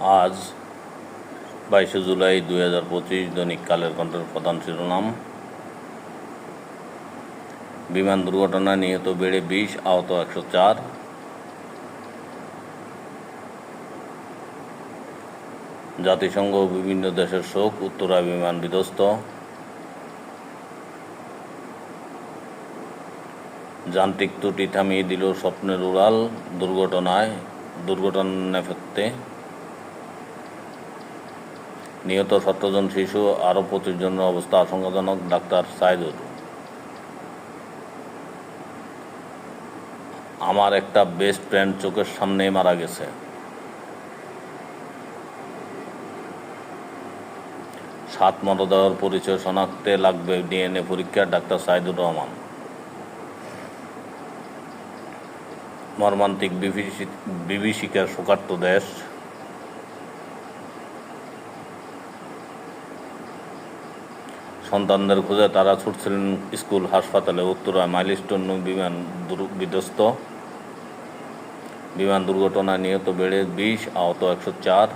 আজ বাইশে জুলাই দুই হাজার পঁচিশ দৈনিক কালের কণ্ঠের প্রধান শিরোনাম। বিমান দুর্ঘটনায় নিহত বেড়ে বিশ, আহত একশো চার। জাতিসংঘ বিভিন্ন দেশের শোক, উত্তরা বিমান বিধ্বস্ত। যান্ত্রিক ত্রুটি থামিয়ে দিল স্বপ্নের উড়াল দুর্ঘটনায় দুর্ঘটনা নেপথ্যে নিহত সতেরো জন শিশু, আরও পঁচিশ জনের অবস্থা আশঙ্কাজনক, ডাক্তার সাইদুর আমার একটা বেস্ট ফ্রেন্ড চোখের সামনেই মারা গেছে। সাত মরদেহর পরিচয় শনাক্তে লাগবে ডিএনএ পরীক্ষা ডাক্তার সাইদুর রহমান। মর্মান্তিক বিভীষি- বিভীষিকার শোকার্ত দেশ। সন্তানদের খুঁজে তারা ছুটছিলেন স্কুল, হাসপাতালে। উত্তরা মাইলস্টোন বিমান বিধ্বস্ত। বিমান দুর্ঘটনায় নিহত বেড়ে বিশ, আহত একশো চার।